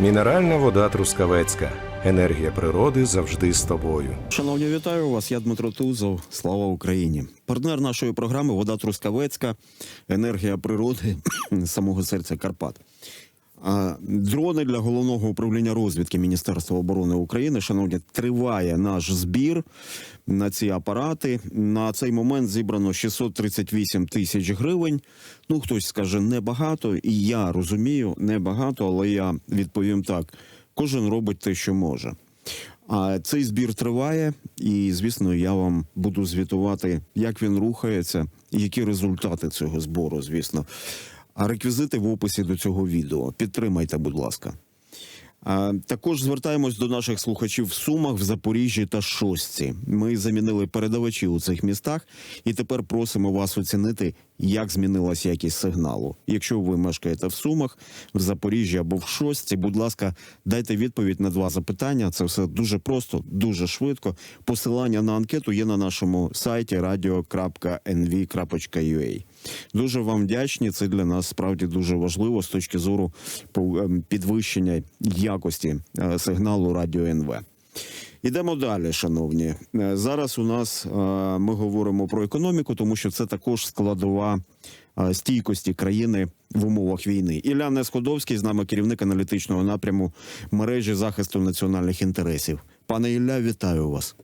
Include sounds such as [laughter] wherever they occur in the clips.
Мінеральна вода Трускавецька. Енергія природи завжди з тобою. Шановні, вітаю вас. Я Дмитро Тузов. Слава Україні. Партнер нашої програми Вода Трускавецька, енергія природи [clears throat] самого серця Карпат. Дрони для головного управління розвідки Міністерства оборони України. Шановні, триває наш збір на ці апарати. На цей момент зібрано 638 тисяч гривень. Ну, хтось скаже небагато, і я розумію, небагато, але я відповім так: кожен робить те, що може. А цей збір триває, і звісно, я вам буду звітувати, як він рухається, і які результати цього збору, звісно. А реквізити в описі до цього відео. Підтримайте, будь ласка. Також звертаємось до наших слухачів в Сумах, в Запоріжжі та Шостці. Ми замінили передавачі у цих містах, і тепер просимо вас оцінити, як змінилась якість сигналу. Якщо ви мешкаєте в Сумах, в Запоріжжі або в Шостці, будь ласка, дайте відповідь на два запитання. Це все дуже просто, дуже швидко. Посилання на анкету є на нашому сайті radio.nv.ua. Дуже вам вдячні. Це для нас справді дуже важливо з точки зору ем, підвищення якості е, сигналу Радіо НВ. Ідемо далі, шановні. Е, Зараз у нас е, ми говоримо про економіку, тому що це також складова стійкості країни в умовах війни. Ілля Несходовський з нами керівник аналітичного напряму мережі захисту національних інтересів. Пане Ілля, вітаю вас.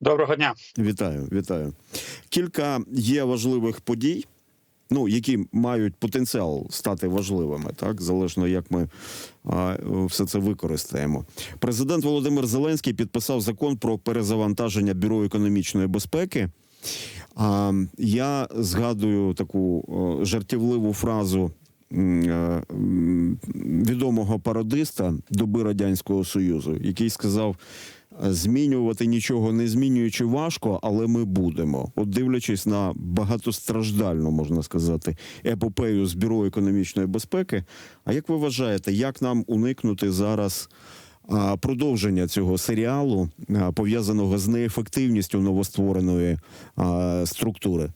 Доброго дня. Вітаю, вітаю. Кілька є важливих подій, ну які мають потенціал стати важливими, так залежно як ми а, все це використаємо. Президент Володимир Зеленський підписав закон про перезавантаження бюро економічної безпеки. А, я згадую таку жартівливу фразу. е, Відомого пародиста доби радянського союзу, який сказав: змінювати нічого не змінюючи важко, але ми будемо. От дивлячись на багатостраждальну, можна сказати, епопею з бюро економічної безпеки. А як ви вважаєте, як нам уникнути зараз? Продовження цього серіалу пов'язаного з неефективністю новоствореної структури.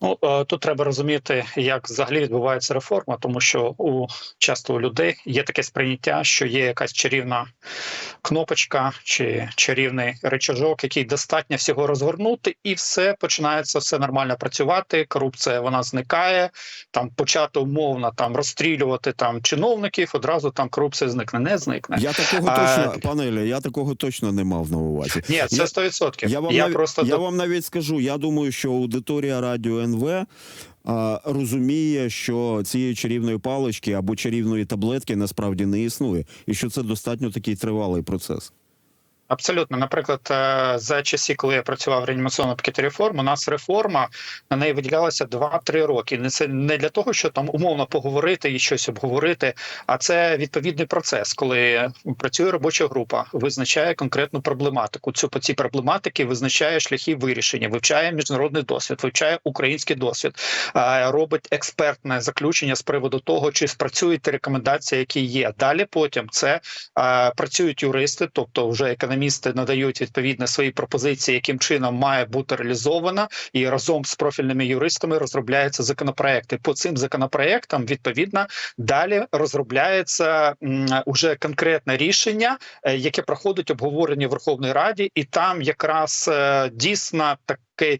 Ну е, тут треба розуміти, як взагалі відбувається реформа, тому що у часто у людей є таке сприйняття, що є якась чарівна кнопочка чи чарівний речажок, який достатньо всього розгорнути, і все починається все нормально працювати. Корупція вона зникає. Там почати умовно там розстрілювати там чиновників. Одразу там корупція зникне, не зникне. Я такого А, точно, пане Ілля, я такого точно не мав на увазі. Ні, це Я- 100%. Я вам, я навіть, просто я вам навіть скажу, я думаю, що аудиторія Радіо НВ а, розуміє, що цієї чарівної палички або чарівної таблетки насправді не існує, і що це достатньо такий тривалий процес. Абсолютно, наприклад, е, за часі, коли я працював в реанімаційному пакеті реформ, у нас реформа на неї виділялася 2-3 роки. Не це не для того, що там умовно поговорити і щось обговорити, а це відповідний процес, коли працює робоча група, визначає конкретну проблематику. Цю по цій проблематики визначає шляхи вирішення, вивчає міжнародний досвід, вивчає український досвід, е, робить експертне заключення з приводу того, чи спрацюють рекомендації, які є. Далі потім це е, працюють юристи, тобто вже економісти надають відповідно свої пропозиції, яким чином має бути реалізована, і разом з профільними юристами розробляються законопроекти. По цим законопроектам відповідно далі розробляється уже конкретне рішення, е, яке проходить обговорення в Верховній Раді, і там якраз е, дійсно так. Такий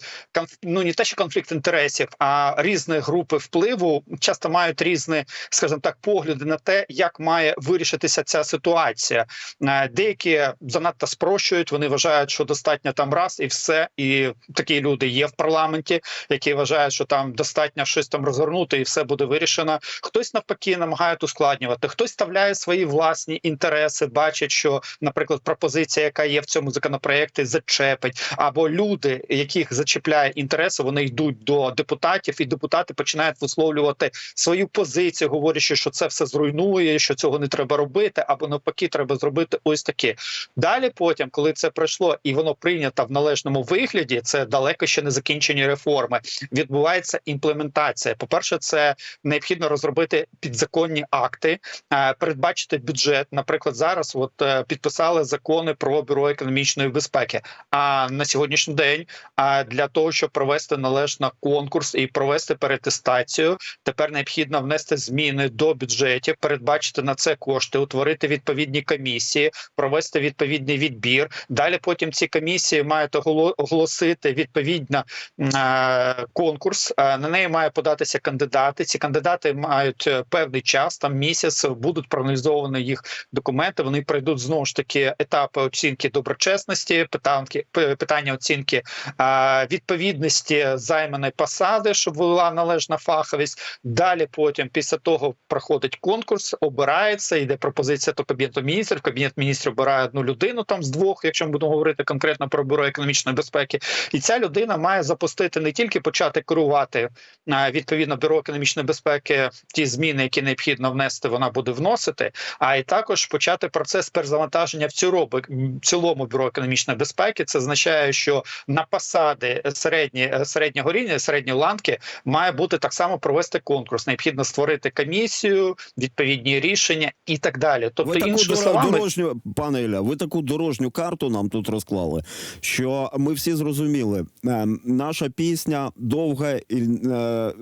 ну не те, що конфлікт інтересів, а різні групи впливу часто мають різні, скажімо так, погляди на те, як має вирішитися ця ситуація. Е, Деякі занадто спрощують. Вони вважають, що достатньо там раз і все. І такі люди є в парламенті, які вважають, що там достатньо щось там розгорнути, і все буде вирішено. Хтось навпаки намагає ускладнювати, хтось ставляє свої власні інтереси, бачить, що, наприклад, пропозиція, яка є в цьому законопроекті, зачепить, або люди, яких зачіпляє інтереси, вони йдуть до депутатів, і депутати починають висловлювати свою позицію, говорячи, що це все зруйнує, що цього не треба робити, або навпаки, треба зробити ось таке. Далі, потім, коли це пройшло і воно прийнято в належному вигляді, це далеко ще не закінчені реформи. Відбувається імплементація. По перше, це необхідно розробити підзаконні акти, е, передбачити бюджет. Наприклад, зараз от е, підписали закони про бюро економічної безпеки. А на сьогоднішній день е, для того, щоб провести належно конкурс і провести перетестацію. Тепер необхідно внести зміни до бюджетів, передбачити на це кошти, утворити відповідні комісії, провести відповідний відбір. Далі потім ці комісії мають оголо- оголосити відповідно е, конкурс. Е, На неї має податися кандидати. Ці кандидати мають е, певний час, там місяць, будуть проаналізовані їх документи. Вони пройдуть знову ж таки етапи оцінки доброчесності, питання оцінки відповідності займаної посади, щоб була належна фаховість. Далі потім, після того, проходить конкурс, обирається, йде пропозиція до кабінету міністрів. Кабінет міністрів обирає одну людину там з двох, якщо ми будемо говорити конкретно про бюро економічної безпеки, і ця людина має запустити не тільки почати керувати відповідно бюро економічної безпеки, ті зміни, які необхідно внести, вона буде вносити, а й також почати процес перезавантаження в цілому, бюро економічної безпеки. Це означає, що на посади середні, середнього рівня, середньої ланки має бути так само провести конкурс. Необхідно створити комісію, відповідні рішення і так далі. Тобто, ви таку іншими словами, дорожню, пане Ілля, ви таку дорожню карту нам тут розклали, що ми всі зрозуміли, е, наша пісня довга і, е,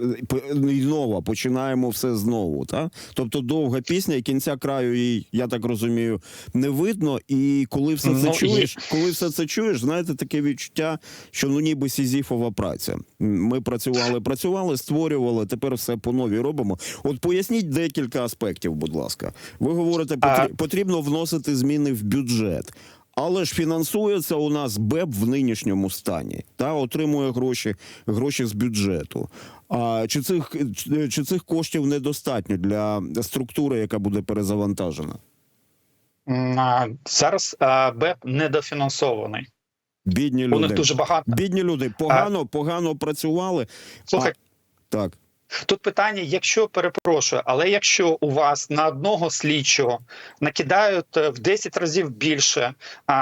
і нова. Починаємо все знову. Та? Тобто довга пісня, і кінця краю їй, я так розумію, не видно. І коли все це Ну, і- чуєш, коли все це чуєш, знаєте, таке відчуття, що ну ніби сізіфова праця. Ми працювали, працювали, створювали. Тепер все по новій робимо. От поясніть декілька аспектів, будь ласка. Ви говорите, потрібно вносити зміни в бюджет. Але ж фінансується у нас БЕП в нинішньому стані та отримує гроші, гроші з бюджету. А чи цих чи- цих коштів недостатньо для структури, яка буде перезавантажена? зараз БЕП недофінансований. Бідні У них люди. дуже багато. Бідні люди погано, погано працювали. Слухай, А, так. Тут питання, якщо перепрошую, але якщо у вас на одного слідчого накидають е, в 10 разів більше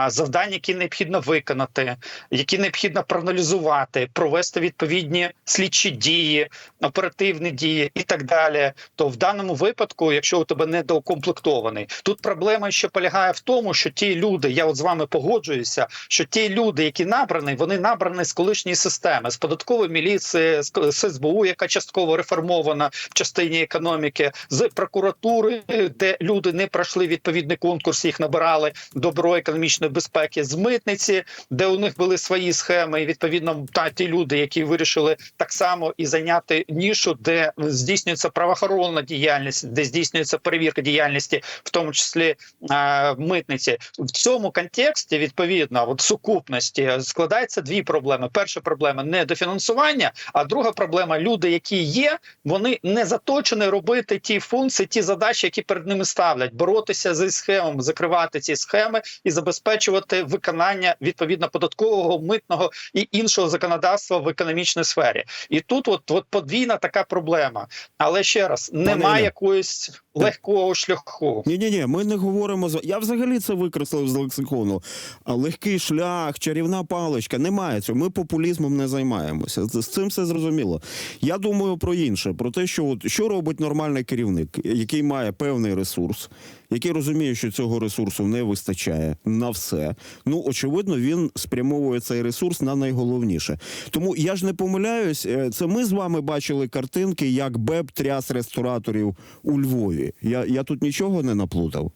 завдань, які необхідно виконати, які необхідно проаналізувати, провести відповідні слідчі дії, оперативні дії і так далі, то в даному випадку, якщо у тебе недоукомплектований, тут проблема ще полягає в тому, що ті люди, я от з вами погоджуюся, що ті люди, які набрані, вони набрані з колишньої системи, з податкової міліції, з СБУ, яка частково реформована в частині економіки, з прокуратури, де люди не пройшли відповідний конкурс, їх набирали до бюро економічної безпеки, з митниці, де у них були свої схеми, і відповідно та ті люди, які вирішили так само і зайняти нішу, де здійснюється правоохоронна діяльність, де здійснюється перевірка діяльності, в тому числі е, митниці. В цьому контексті відповідно от сукупності складається дві проблеми. Перша проблема недофінансування, а друга проблема люди, які є, вони не заточені робити ті функції, ті задачі, які перед ними ставлять, боротися зі схемами, закривати ці схеми і забезпечувати виконання відповідно податкового, митного і іншого законодавства в економічній сфері. І тут, от, от подвійна така проблема. Але ще раз немає якоїсь легкого шляху. Ні, ні, ні, ми не говоримо з Я взагалі це викреслив з лексикону. А легкий шлях, чарівна паличка. Немає цього. Ми популізмом не займаємося. З цим все зрозуміло. Я думаю про інше: про те, що от, що робить нормальний керівник, який має певний ресурс, який розуміє, що цього ресурсу не вистачає на все. Ну очевидно, він спрямовує цей ресурс на найголовніше. Тому я ж не помиляюсь. е, Це ми з вами бачили картинки, як БЕП тряс рестораторів у Львові. Я, я тут нічого не наплутав.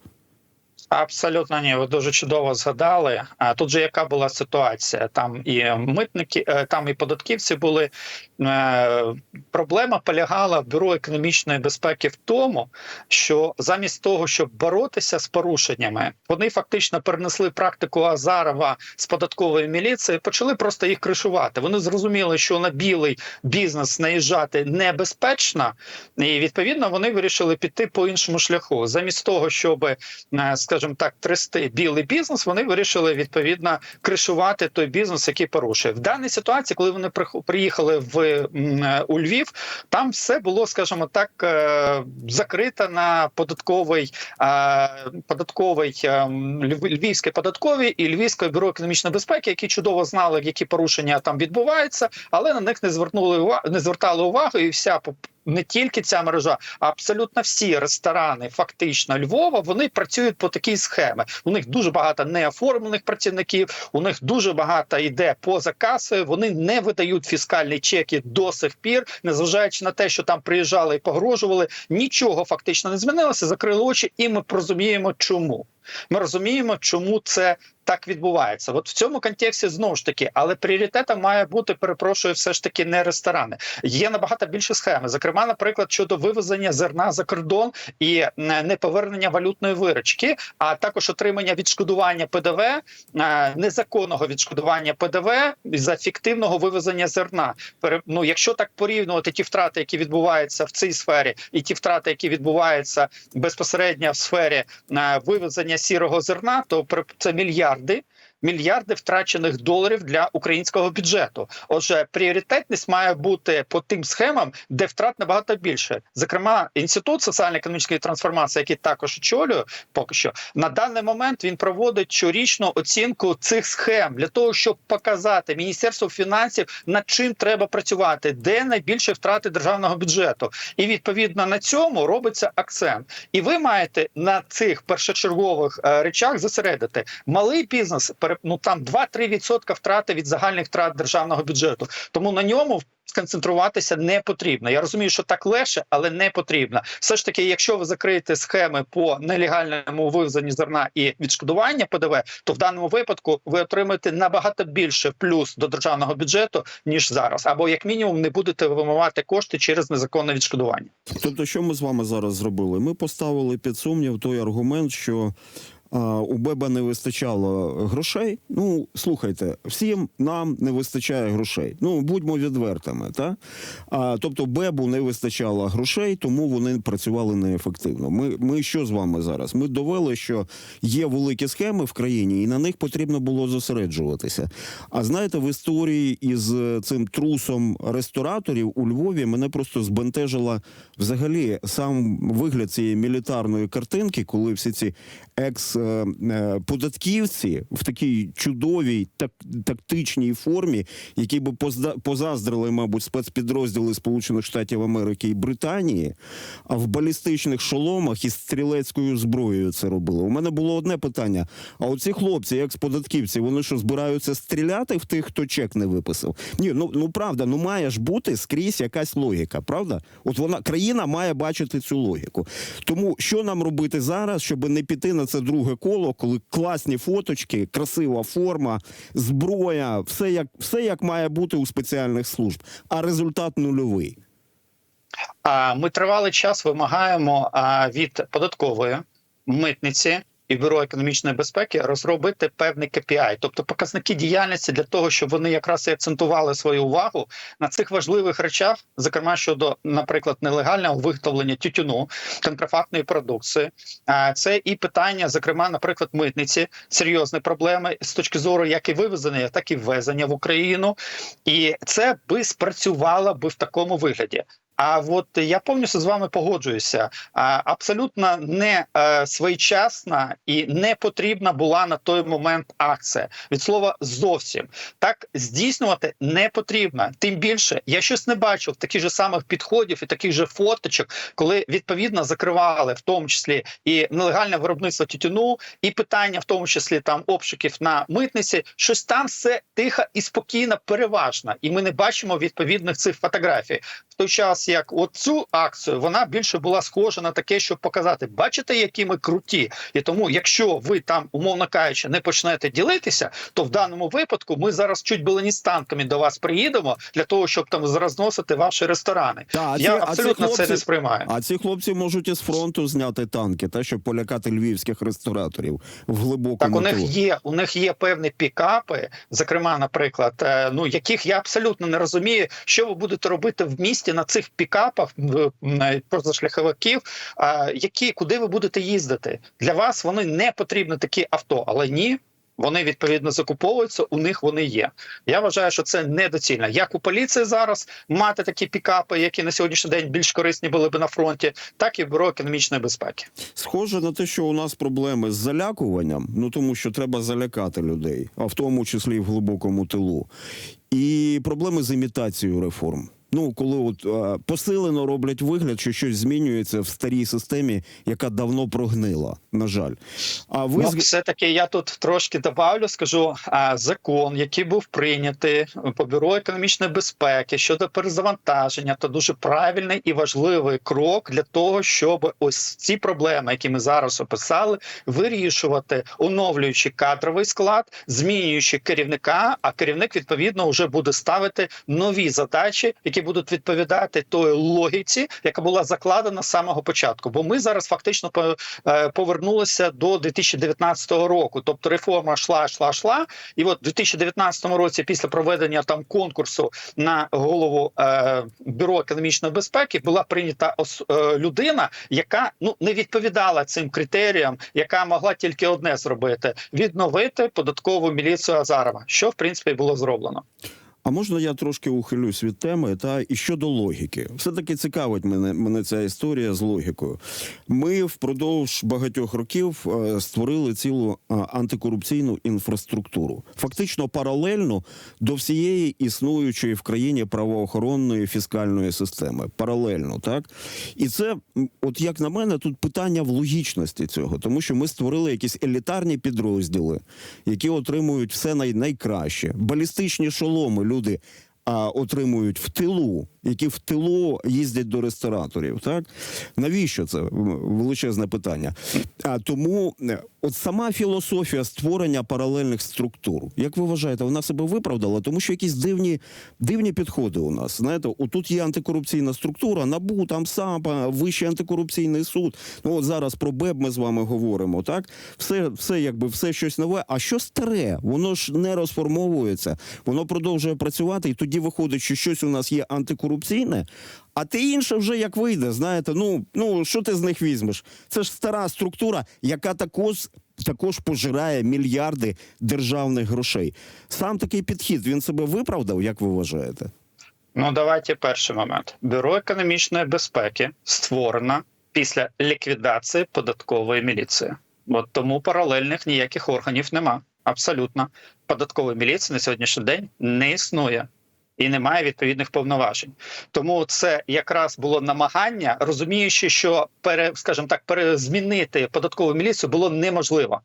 Абсолютно ні, ви дуже чудово згадали. А тут же яка була ситуація? Там і митники, е, там і податківці були. Е, Проблема полягала в бюро економічної безпеки в тому, що замість того, щоб боротися з порушеннями, вони фактично перенесли практику Азарова з податкової міліції, почали просто їх кришувати. Вони зрозуміли, що на білий бізнес наїжджати небезпечно, і відповідно вони вирішили піти по іншому шляху. Замість того, щоб е, скажімо так, трясти білий бізнес, вони вирішили відповідно кришувати той бізнес, який порушує. В даній ситуації, коли вони приїхали в е, у Львів, там все було, скажімо так, е, закрито на податковий е, податковий е, Льв- податкові і Львівське бюро економічної безпеки, які чудово знали, які порушення там відбуваються, але на них не звернули увагу, не звертали увагу, і вся не тільки ця мережа, а абсолютно всі ресторани, фактично Львова, вони працюють по такій схемі. У них дуже багато неоформлених працівників, у них дуже багато йде поза касою. Вони не видають фіскальні чеки до сих пір, незважаючи на те, що там приїжджали і погрожували. Нічого фактично не змінилося. Закрили очі, і ми розуміємо, чому. Ми розуміємо, чому це так відбувається. От в цьому контексті знову ж таки, але пріоритетом має бути, перепрошую, все ж таки не ресторани. Є набагато більше схеми. Зокрема, наприклад, щодо вивезення зерна за кордон і е, неповернення валютної виручки, а також отримання відшкодування ПДВ, е, незаконного відшкодування ПДВ за фіктивного вивезення зерна. Ну, якщо так порівнювати ті втрати, які відбуваються в цій сфері, і ті втрати, які відбуваються безпосередньо в сфері е, вивезення сірого зерна, то це мільярди. Мільярди втрачених доларів для українського бюджету. Отже, пріоритетність має бути по тим схемам, де втрат набагато більше. Зокрема, інститут соціально-економічної трансформації, який також очолюю, поки що на даний момент він проводить щорічну оцінку цих схем для того, щоб показати міністерству фінансів над чим треба працювати, де найбільше втрати державного бюджету, і відповідно на цьому робиться акцент. І ви маєте на цих першочергових е, речах зосередити малий бізнес. Ну там 2-3% втрати від загальних втрат державного бюджету. Тому на ньому сконцентруватися не потрібно. Я розумію, що так легше, але не потрібно. Все ж таки, якщо ви закриєте схеми по нелегальному вивезенню зерна і відшкодування ПДВ, то в даному випадку ви отримаєте набагато більше плюс до державного бюджету ніж зараз, або як мінімум не будете вимивати кошти через незаконне відшкодування. Тобто, що ми з вами зараз зробили? Ми поставили під сумнів той аргумент, що у Беба не вистачало грошей. Ну, слухайте, всім нам не вистачає грошей. Ну, будьмо відвертими, та? А, тобто, Бебу не вистачало грошей, тому вони працювали неефективно. Ми, ми що з вами зараз? Ми довели, що є великі схеми в країні, і на них потрібно було зосереджуватися. А знаєте, в історії із е, цим трусом рестораторів у Львові мене просто збентежила взагалі сам вигляд цієї мілітарної картинки, коли всі ці екс-податківці в такій чудовій так, тактичній формі, які би позаздрили, мабуть, спецпідрозділи Сполучених Штатів Америки і Британії, а в балістичних шоломах із стрілецькою зброєю це робили. У мене було одне питання: а оці хлопці, екс-податківці, вони що збираються стріляти в тих, хто чек не виписав? Ні, ну ну правда, ну має ж бути скрізь якась логіка, правда? От вона країна має бачити цю логіку. Тому що нам робити зараз, щоб не піти на це друге коло, коли класні фоточки, красива форма, зброя, все як все як має бути у спеціальних служб, а результат нульовий. Ми тривалий час вимагаємо від податкової митниці. І бюро економічної безпеки розробити певний KPI, тобто показники діяльності для того, щоб вони якраз і акцентували свою увагу на цих важливих речах, зокрема щодо, наприклад, нелегального виготовлення тютюну, контрафактної продукції. А це і питання, зокрема, наприклад, митниці, серйозні проблеми з точки зору як і вивезення, так і ввезення в Україну, і це би спрацювало би в такому вигляді. А от я повністю з вами погоджуюся. Абсолютно не е, своєчасна і не потрібна була на той момент акція. Від слова зовсім так здійснювати не потрібно. Тим більше я щось не бачив таких же самих підходів і таких же фоточок, коли відповідно закривали в тому числі і нелегальне виробництво тютюну, і питання, в тому числі там обшуків на митниці. Щось там все тихо і спокійно, переважно, і ми не бачимо відповідних цих фотографій в той час, як от цю акцію вона більше була схожа на таке, щоб показати, бачите, які ми круті, і тому, якщо ви там, умовно кажучи, не почнете ділитися, то в даному випадку ми зараз чуть було не з танками до вас приїдемо для того, щоб там розносити ваші ресторани. Та, а ці- Я а ці абсолютно це хлопці- не сприймаю. А ці хлопці можуть із фронту зняти танки, та щоб полякати львівських рестораторів в глибокому Так, у них є у них є певні пікапи, зокрема, наприклад, е, ну яких я абсолютно не розумію, що ви будете робити в місті на цих пікапах позашляховиків, які куди ви будете їздити. Для вас вони не потрібні такі авто, але ні. Вони відповідно закуповуються, у них вони є. Я вважаю, що це недоцільно. Як у поліції зараз мати такі пікапи, які на сьогоднішній день більш корисні були б на фронті, так і бюро економічної безпеки. Схоже на те, що у нас проблеми з залякуванням, ну тому що треба залякати людей, а в тому числі в глибокому тилу. І проблеми з імітацією реформ. Ну, коли от е, посилено роблять вигляд, що щось змінюється в старій системі, яка давно прогнила, на жаль. А ви Ну, все-таки я тут трошки добавлю, скажу, а, закон, який був прийнятий по бюро економічної безпеки щодо перезавантаження, то дуже правильний і важливий крок для того, щоб ось ці проблеми, які ми зараз описали, вирішувати, оновлюючи кадровий склад, змінюючи керівника. А керівник відповідно вже буде ставити нові задачі, які будуть відповідати той логіці, яка була закладена з самого початку. Бо ми зараз фактично е, повернулися до 2019 року. Тобто реформа йшла, йшла, йшла. І от у 2019 році, після проведення там конкурсу на голову е, бюро економічної безпеки, була прийнята е, людина, яка ну не відповідала цим критеріям, яка могла тільки одне зробити: відновити податкову міліцію Азарова, що в принципі було зроблено. А можна я трошки ухилюсь від теми та і щодо логіки? Все таки цікавить мене, мене ця історія з логікою. Ми впродовж багатьох років е, створили цілу е, антикорупційну інфраструктуру, фактично паралельно до всієї існуючої в країні правоохоронної фіскальної системи. Паралельно, так і це, от як на мене, тут питання в логічності цього, тому що ми створили якісь елітарні підрозділи, які отримують все най- найкраще. Балістичні шоломи люди а, отримують в тилу, які в тилу їздять до рестораторів. Так навіщо це величезне питання? А тому е, от сама філософія створення паралельних структур, як ви вважаєте, вона себе виправдала, тому що якісь дивні дивні підходи у нас. Знаєте, отут є антикорупційна структура, набу там САПа, вищий антикорупційний суд. Ну от зараз про БЕБ ми з вами говоримо. Так, все, все якби все щось нове. А що старе? Воно ж не розформовується, воно продовжує працювати, і тоді виходить, що щось у нас є антикорупційне. А те інше вже як вийде, знаєте, ну ну що ти з них візьмеш? Це ж стара структура, яка також також пожирає мільярди державних грошей. Сам такий підхід він себе виправдав, як ви вважаєте? Ну, давайте перший момент. Бюро економічної безпеки створено після ліквідації податкової міліції. От тому паралельних ніяких органів нема. Абсолютно. Податкової міліції на сьогоднішній день не існує. І немає відповідних повноважень, тому це якраз було намагання, розуміючи, що пере, скажімо так, перезмінити податкову міліцію було неможливо.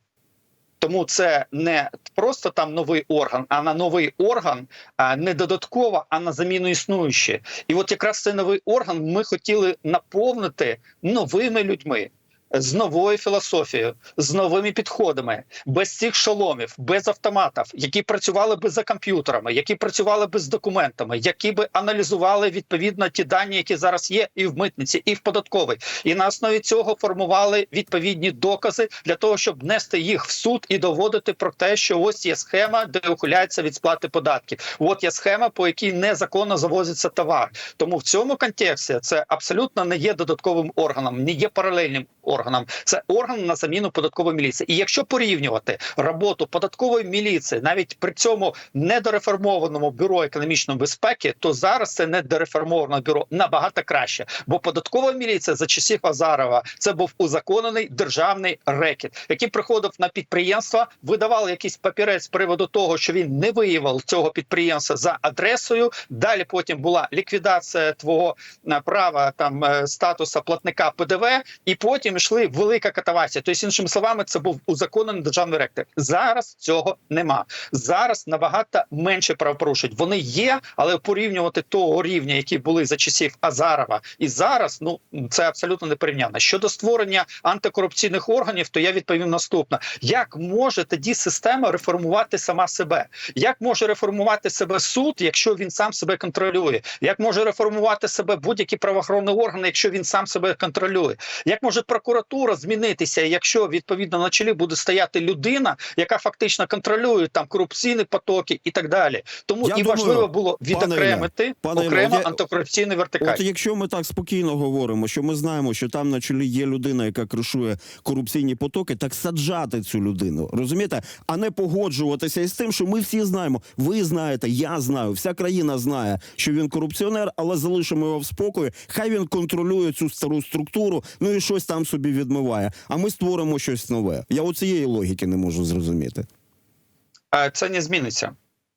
Тому це не просто там новий орган, а на новий орган а, не додатково, а на заміну існуючі. І от якраз цей новий орган ми хотіли наповнити новими людьми. З новою філософією, з новими підходами, без цих шоломів, без автоматів, які працювали би за комп'ютерами, які працювали би з документами, які би аналізували відповідно ті дані, які зараз є, і в митниці, і в податковій, і на основі цього формували відповідні докази для того, щоб нести їх в суд і доводити про те, що ось є схема, де ухиляється від сплати податків. От є схема, по якій незаконно завозиться товар. Тому в цьому контексті це абсолютно не є додатковим органом, не є паралельним органом. Це орган на заміну податкової міліції. І якщо порівнювати роботу податкової міліції навіть при цьому недореформованому бюро економічної безпеки, то зараз це недореформоване бюро набагато краще. Бо податкова міліція за часів Азарова це був узаконений державний рекет, який приходив на підприємства, видавав якийсь папірець з приводу того, що він не виявив цього підприємства за адресою. Далі потім була ліквідація твого е, права там е, статуса платника ПДВ, і потім йшли велика катавасія. Тобто, іншими словами, це був узаконений державний ректор. Зараз цього нема. Зараз набагато менше правопорушень. Вони є, але порівнювати того рівня, які були за часів Азарова, і зараз ну це абсолютно не порівняно. Щодо створення антикорупційних органів, то я відповім наступне: як може тоді система реформувати сама себе? Як може реформувати себе суд, якщо він сам себе контролює? Як може реформувати себе будь-які правоохоронні органи, якщо він сам себе контролює? Як може прокуратура змінитися, якщо відповідно на чолі буде стояти людина, яка фактично контролює там корупційні потоки і так далі? Тому Я і думаю, важливо було відокремити пане окремо я- антикорупційний вертикаль. От якщо ми так спокійно говоримо, що ми знаємо, що там на чолі є людина, яка кришує корупційні потоки, так саджати цю людину, розумієте, а не погоджуватися із тим, що ми всі знаємо. Ви знаєте, я знаю, вся країна знає, що він корупціонер, але залишимо його в спокої. Хай він контролює цю стару структуру, ну і щось там собі відмиває. А ми створимо щось нове. Я оцієї логіки не можу зрозуміти. Е, це не зміниться.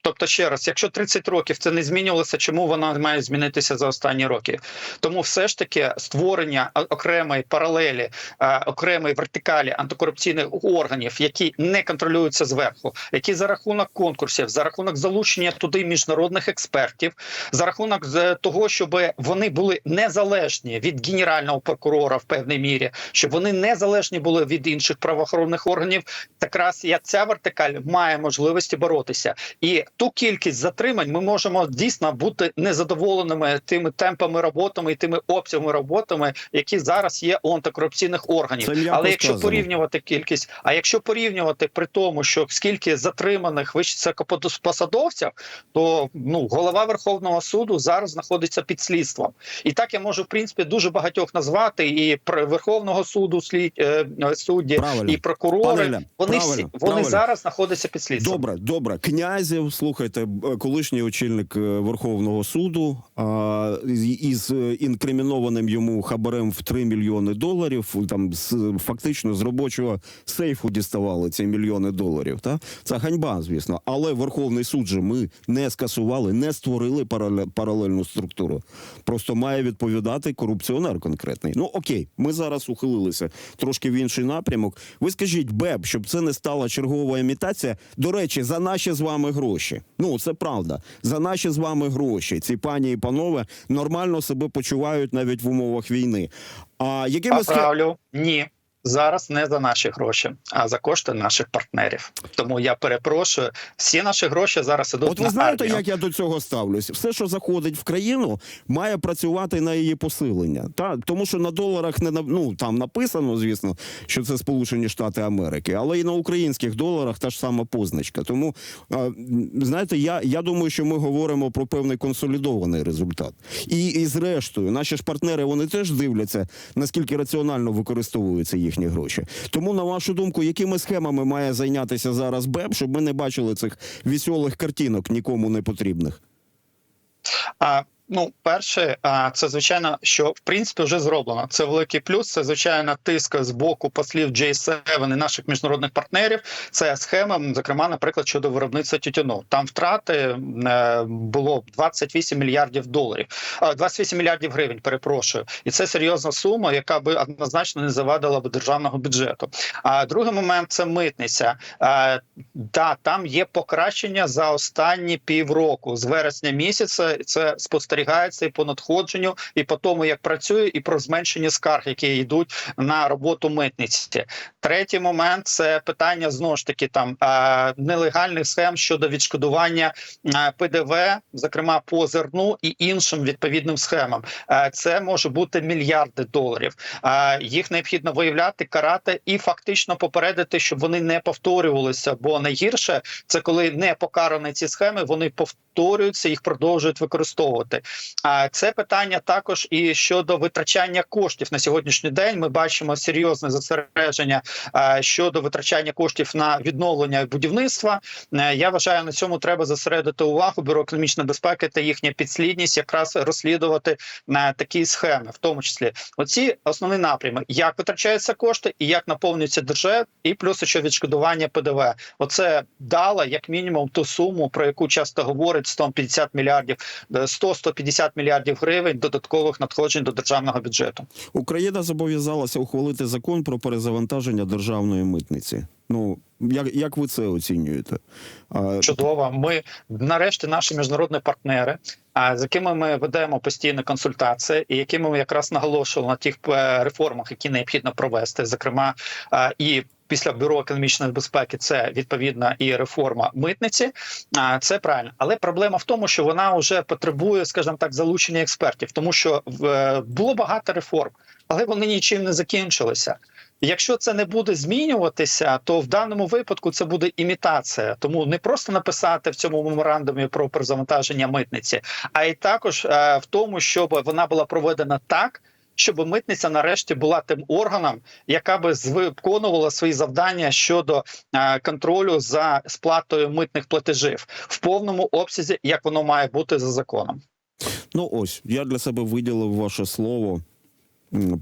Тобто, ще раз, якщо 30 років це не змінювалося, чому вона має змінитися за останні роки? Тому все ж таки створення окремої паралелі, е, окремої вертикалі антикорупційних органів, які не контролюються зверху, які за рахунок конкурсів, за рахунок залучення туди міжнародних експертів, за рахунок того, щоб вони були незалежні від генерального прокурора в певній мірі, щоб вони незалежні були від інших правоохоронних органів. Якраз я ця вертикаль має можливості боротися, і ту кількість затримань ми можемо дійсно бути незадоволеними тими темпами роботами і тими обсягами роботами, які зараз є у антикорупційних органів. Це Але якщо сказано. порівнювати кількість, а якщо порівнювати при тому, що скільки затриманих високопосадовців, то ну голова Верховного суду зараз знаходиться під слідством. І так я можу в принципі дуже багатьох назвати і про Верховного суду слід е, судді, Правильно. і прокурори. Ілля, вони правильно, всі вони правильно. зараз знаходяться під слідством. Добре, добре. Князів, слухайте, колишній очільник е, Верховного суду а, із е, інкримінованим йому хабарем в 3 мільйони доларів. Там фактично з робочого сейфу діставали ці мільйони доларів. Та це ганьба, звісно. Але Верховний суд же ми не скасували, не створили парале- паралельну структуру. Просто має відповідати корупціонер конкретний. Ну окей, ми зараз ухилилися трошки в інший напрямок. Ви скажіть, Беб, щоб це не стала чергова імітація. До речі, за наші з вами гроші. Ну це правда. За наші з вами гроші. Ці пані і панове нормально себе почувають навіть в умовах війни. А якими Поправлю ні. Зараз не за наші гроші, а за кошти наших партнерів. Тому я перепрошую, всі наші гроші зараз ідуть От ви на знаєте, армію. як я до цього ставлюсь? Все, що заходить в країну, має працювати на її посилення. Та тому, що на доларах не на- ну, там написано, звісно, що це Сполучені Штати Америки, але і на українських доларах та ж сама позначка. Тому знаєте, я, я думаю, що ми говоримо про певний консолідований результат. І, і зрештою, наші ж партнери вони теж дивляться, наскільки раціонально використовуються їхні гроші. Тому, на вашу думку, якими схемами має зайнятися зараз БЕП, щоб ми не бачили цих веселих картинок нікому не потрібних? А ну, перше, це звичайно, що в принципі вже зроблено. Це великий плюс. Це звичайно тиск з боку послів J7 і наших міжнародних партнерів. Це схема, зокрема, наприклад, щодо виробництва тютюну. Там втрати е, було 28 мільярдів доларів, а, 28 мільярдів гривень. Перепрошую, і це серйозна сума, яка би однозначно не завадила б державного бюджету. А другий момент це митниця. Да, там є покращення за останні півроку з вересня місяця. Це спостерігається і по надходженню, і по тому, як працює, і про зменшення скарг, які йдуть на роботу митниці. Третій момент це питання знову ж таки там нелегальних схем щодо відшкодування ПДВ, зокрема по зерну і іншим відповідним схемам. Це може бути мільярди доларів. Їх необхідно виявляти, карати і фактично попередити, щоб вони не повторювалися. Бо найгірше це коли не покарані ці схеми, вони повторюються, їх продовжують використовувати. А це питання також і щодо витрачання коштів на сьогоднішній день. Ми бачимо серйозне засередження щодо витрачання коштів на відновлення будівництва. Е, я вважаю, на цьому треба зосередити увагу бюро економічної безпеки та їхня підслідність, якраз розслідувати на такі схеми, в тому числі оці основні напрями: як витрачаються кошти і як наповнюється держав, і плюс ще відшкодування ПДВ. Оце дало як мінімум ту суму, про яку часто говорять 150 мільярдів е, 100-150 50 мільярдів гривень додаткових надходжень до державного бюджету. Україна зобов'язалася ухвалити закон про перезавантаження державної митниці. Ну як, як ви це оцінюєте? Чудово. Ми нарешті наші міжнародні партнери, з якими ми ведемо постійні консультації, і якими ми якраз наголошували на тих е, реформах, які необхідно провести, зокрема і. Після бюро економічної безпеки це відповідна і реформа митниці. Це правильно, але проблема в тому, що вона вже потребує, скажімо так, залучення експертів, тому що е, було багато реформ, але вони нічим не закінчилися. Якщо це не буде змінюватися, то в даному випадку це буде імітація. Тому не просто написати в цьому меморандумі про перезавантаження митниці, а й також е, в тому, щоб вона була проведена так. Щоб митниця нарешті була тим органом, яка би виконувала свої завдання щодо е, контролю за сплатою митних платежів в повному обсязі, як воно має бути за законом. Ну ось я для себе виділив ваше слово.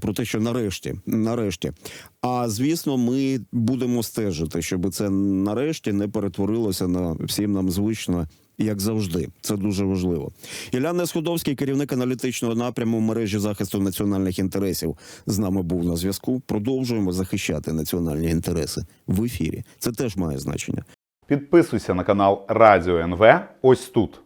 Про те, що нарешті, нарешті. А звісно, ми будемо стежити, щоб це нарешті не перетворилося на всім нам звичне як завжди. Це дуже важливо. Ілля Несходовський, керівник аналітичного напряму мережі захисту національних інтересів, з нами був на зв'язку. Продовжуємо захищати національні інтереси в ефірі. Це теж має значення. Підписуйся на канал Радіо НВ ось тут.